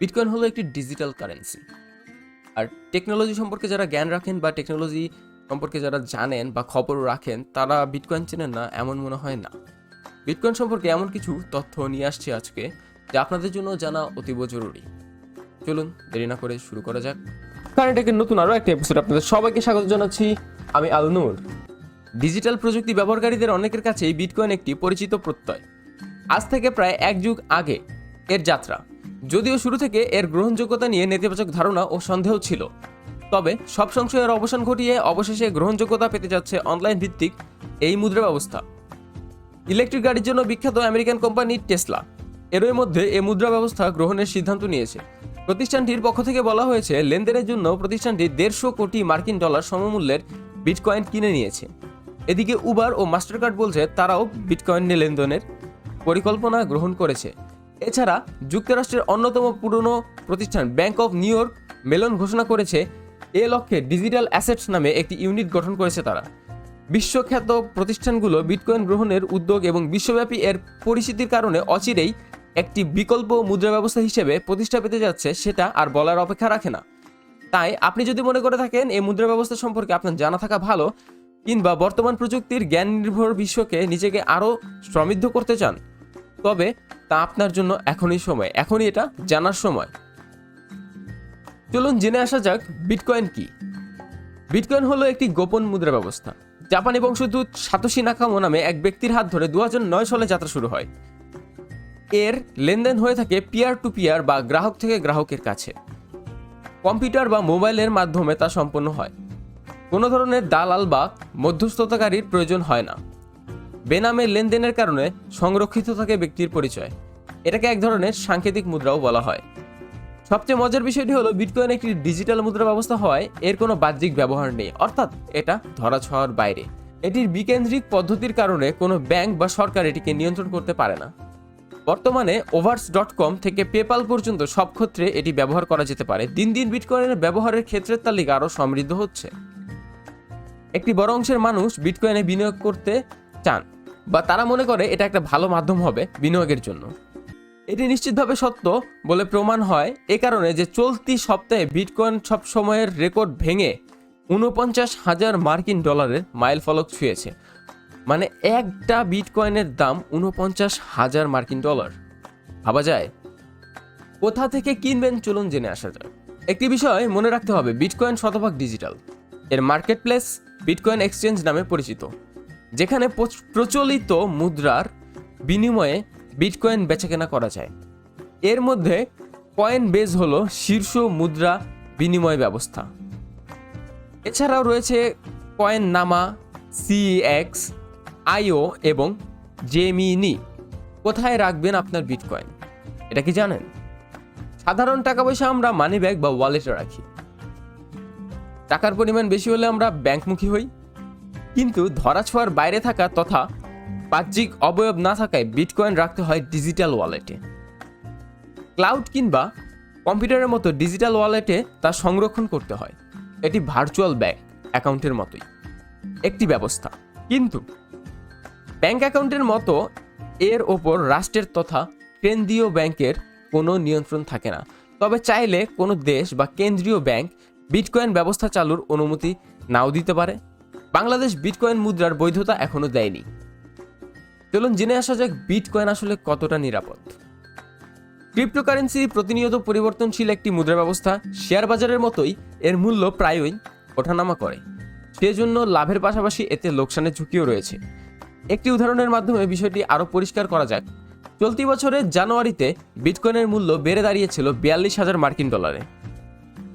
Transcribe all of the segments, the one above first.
Bitcoin হলো একটি digital currency আর technology সম্পর্কে যারা জ্ঞান রাখেন বা টেকনোলজি সম্পর্কে যারা জানেন বা খবর রাখেন তারা বিটকয়েন চেনেন না এমন মনে হয় না। বিটকয়েন সম্পর্কে এমন কিছু তথ্য নিয়ে আসছি আজকে যা আপনাদের জন্য জানা অতীব জরুরি। চলুন দেরি না করে শুরু করা যাক। কারেন্টেকের নতুন আরও একটা এপিসোড আপনাদের সবাইকে স্বাগত জানাচ্ছি। আমি আল নূর। ডিজিটাল প্রযুক্তি ব্যবহারকারীদের অনেকের কাছেই বিটকয়েন একটি পরিচিত প্রত্যয়। আজ থেকে প্রায় এক যুগ আগে এর যাত্রা। যদিও শুরু থেকে এর গ্রহণযোগ্যতা নিয়ে নেতিবাচক ধারণা ও সন্দেহ ছিল। তবে সব সংশয়ের অবসান ঘটিয়ে অবশেষে গ্রহণযোগ্যতা পেতে যাচ্ছে অনলাইন ভিত্তিক এই মুদ্রা ব্যবস্থা। ইলেকট্রিক গাড়ির জন্য বিখ্যাত আমেরিকান কোম্পানি টেসলা। এরই মধ্যে এ মুদ্রা ব্যবস্থা গ্রহণের সিদ্ধান্ত নিয়েছে। প্রতিষ্ঠানটির পক্ষ থেকে বলা হয়েছে, লেনদেনের জন্য প্রতিষ্ঠানটি দেড়শো কোটি মার্কিন ডলার সমমূল্যের বিটকয়েন কিনে নিয়েছে। এদিকে উবার ও মাস্টারকার্ড বলছে তারাও বিটকয়েন লেনদেনের পরিকল্পনা গ্রহণ করেছে। এছাড়া যুক্তরাষ্ট্রের অন্যতম পুরনো প্রতিষ্ঠান bank of New York Mellon ঘোষণা করেছে, এ লক্ষ্যে ডিজিটাল অ্যাসেটস নামে একটি ইউনিট গঠন করেছে তারা। বিশ্বখ্যাত প্রতিষ্ঠানগুলো বিটকয়েন গ্রহণের উদ্যোগ এবং বিশ্বব্যাপী এর পরিচিতির কারণে অচিরেই একটি বিকল্প মুদ্রা ব্যবস্থা হিসেবে প্রতিষ্ঠা পেতে যাচ্ছে সেটা আর বলার অপেক্ষা রাখে না। তাই আপনি যদি মনে করে থাকেন এই মুদ্রা ব্যবস্থা সম্পর্কে আপনার জানা থাকা ভালো, কিংবা বর্তমান প্রযুক্তির জ্ঞান নির্ভর বিশ্বকে নিজেকে আরও সমৃদ্ধ করতে চান, তবে তা আপনার জন্য এখনই সময়, এখনই এটা জানার সময়। চলুন জেনে আসা যাক বিটকয়েন কি। বিটকয়েন হলো একটি গোপন মুদ্রা ব্যবস্থা। জাপানি বংশোদ্ভূত সাতোশি নাকামো নামে এক ব্যক্তির হাত ধরে দু হাজার নয় সালে যাত্রা শুরু হয়। এর লেনদেন হয়ে থাকে পিয়ার টু পিয়ার বা গ্রাহক থেকে গ্রাহকের কাছে। কম্পিউটার বা মোবাইলের মাধ্যমে তা সম্পন্ন হয়। কোনো ধরনের দালাল বা মধ্যস্থতাকারীর প্রয়োজন হয় না। বেনামে লেনদেনের কারণে সংরক্ষিত থাকে ব্যক্তির পরিচয়। এটাকে এক ধরনের সাংকেতিক মুদ্রাও বলা হয়। সবচেয়ে মজার বিষয়টি হলো, বিটকয়েন একটি ডিজিটাল মুদ্রা ব্যবস্থা হওয়ায় এর কোনো বাহ্যিক ব্যবহার নেই, অর্থাৎ এটা ধরাছোঁয়ার বাইরে। এটির বিকেন্দ্রিক পদ্ধতির কারণে কোনো ব্যাংক বা সরকার এটিকে নিয়ন্ত্রণ করতে পারে না। বর্তমানে ওভার্স ডট কম থেকে পেপাল পর্যন্ত সব ক্ষেত্রে এটি ব্যবহার করা যেতে পারে। দিন দিন বিটকয়েনের ব্যবহারের ক্ষেত্রের তালিকা আরও সমৃদ্ধ হচ্ছে। একটি বড় অংশের মানুষ বিটকয়েনে বিনিয়োগ করতে চান। বা তারা মনে করে এটা একটা ভালো মাধ্যম হবে বিনিয়োগের জন্য। এটি নিশ্চিতভাবে সত্য বলে প্রমাণ হয় এ কারণে যে চলতি সপ্তাহে বিটকয়েন সব সময়ের রেকর্ড ভেঙে উনপঞ্চাশ হাজার মার্কিন ডলারের মাইল ফলক ছুঁয়েছে। মানে একটা বিটকয়েনের দাম উনপঞ্চাশ হাজার মার্কিন ডলার। ভাবা যায়। কোথা থেকে কিনবেন চলুন জেনে আসা যায় একটি বিষয় মনে রাখতে হবে, বিটকয়েন শতভাগ ডিজিটাল। এর মার্কেট প্লেস বিটকয়েন এক্সচেঞ্জ নামে পরিচিত। যেখানে প্রচলিত মুদ্রার বিনিময়ে বিটকয়েন বেচাকেনা করা যায়। এর মধ্যে কয়েন বেজ হল শীর্ষ মুদ্রা বিনিময় ব্যবস্থা। এছাড়াও রয়েছে কয়েন নামা সিএক্স আইও এবং জেমিনি কোথায় রাখবেন আপনার বিটকয়েন? এটা কি জানেন? সাধারণ টাকা পয়সা আমরা মানি ব্যাগ বা ওয়ালেটে রাখি। টাকার পরিমাণ বেশি হলে আমরা ব্যাংকমুখী হই। কিন্তু ধরাছোঁয়ার বাইরে থাকা তথা বাহ্যিক অবয়ব না থাকায় বিটকয়েন রাখতে হয় ডিজিটাল ওয়ালেটে। ক্লাউড কিংবা কম্পিউটারের মতো ডিজিটাল ওয়ালেটে তা সংরক্ষণ করতে হয়। এটি ভার্চুয়াল ব্যাংক অ্যাকাউন্টের মতোই। একটি ব্যবস্থা। কিন্তু ব্যাংক অ্যাকাউন্টের মতো এর ওপর রাষ্ট্রের তথা কেন্দ্রীয় ব্যাংকের কোনো নিয়ন্ত্রণ থাকে না। তবে চাইলে কোনো দেশ বা কেন্দ্রীয় ব্যাংক বিটকয়েন ব্যবস্থা চালুর অনুমতি নাও দিতে পারে। বাংলাদেশ বিটকয়েন মুদ্রার বৈধতা এখনও দেয়নি। চলুন জেনে আসা যাক বিটকয়েন আসলে কতটা নিরাপদ। ক্রিপ্টোকারেন্সি প্রতিনিয়ত পরিবর্তনশীল একটি মুদ্রা ব্যবস্থা শেয়ার বাজারের মতোই এর মূল্য প্রায়ই ওঠানামা করে। সেজন্য লাভের পাশাপাশি এতে লোকসানের ঝুঁকিও রয়েছে। একটি উদাহরণের মাধ্যমে বিষয়টি আরও পরিষ্কার করা যাক চলতি বছরের জানুয়ারিতে বিটকয়েনের মূল্য বেড়ে দাঁড়িয়েছিল বিয়াল্লিশ হাজার মার্কিন ডলারে।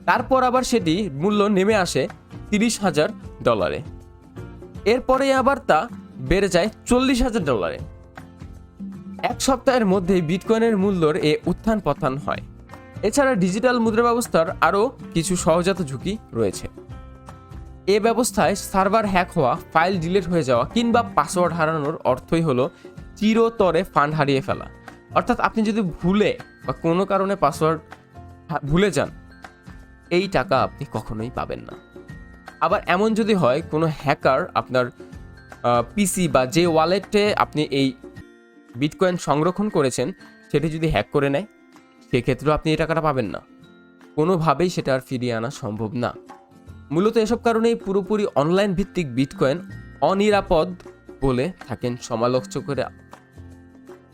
তারপর আবার সেটি মূল্য নেমে আসে তিরিশ হাজার ডলারে। এরপরে আবার তা বেড়ে যায় চল্লিশ হাজার ডলারে। এক সপ্তাহের মধ্যে বিটকয়েনের মূল্যর এ উত্থান পতন হয়। এছাড়া ডিজিটাল মুদ্রা ব্যবস্থার আরও কিছু সহজাত ঝুঁকি রয়েছে। এ ব্যবস্থায় সার্ভার হ্যাক হওয়া, ফাইল ডিলিট হয়ে যাওয়া কিংবা পাসওয়ার্ড হারানোর অর্থই হলো চিরতরে ফান্ড হারিয়ে ফেলা। অর্থাৎ আপনি যদি ভুলে বা কোনো কারণে পাসওয়ার্ড ভুলে যান, এই টাকা আপনি কখনোই পাবেন না। আবার এমন যদি হয়, কোনো হ্যাকার আপনার পিসি বা যে ওয়ালেটে আপনি এই বিটকয়েন সংরক্ষণ করেছেন, সেটি যদি হ্যাক করে নেয়, সেক্ষেত্রেও আপনি এই টাকাটা পাবেন না। কোনোভাবেই সেটা আর ফিরিয়ে আনা সম্ভব না। মূলত এসব কারণেই পুরোপুরি অনলাইন ভিত্তিক বিটকয়েন অনিরাপদ বলে থাকেন সমালোচকরা।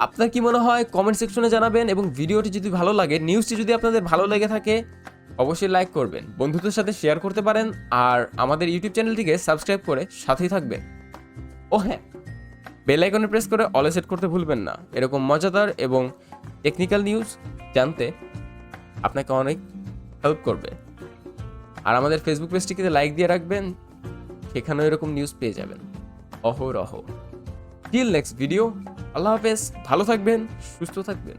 আপনার কি মনে হয়? কমেন্ট সেকশনে জানাবেন এবং ভিডিওটি যদি ভালো লাগে নিউজটি যদি আপনাদের ভালো লেগে থাকে অবশ্যই লাইক করবেন, বন্ধুদের সাথে শেয়ার করতে পারেন, আর আমাদের ইউটিউব চ্যানেলটিকে সাবস্ক্রাইব করে সাথেই থাকবেন। ও হ্যাঁ বেল প্রেস করে অলে সেট করতে ভুলবেন না। এরকম মজাদার এবং টেকনিক্যাল নিউজ জানতে আপনাকে অনেক হেল্প করবে। আর আমাদের ফেসবুক পেজটিকে লাইক দিয়ে রাখবেন, সেখানেও এরকম নিউজ পেয়ে যাবেন। অহরহ। টিল নেক্সট ভিডিও আল্লাহ হাফেজ, ভালো থাকবেন, সুস্থ থাকবেন।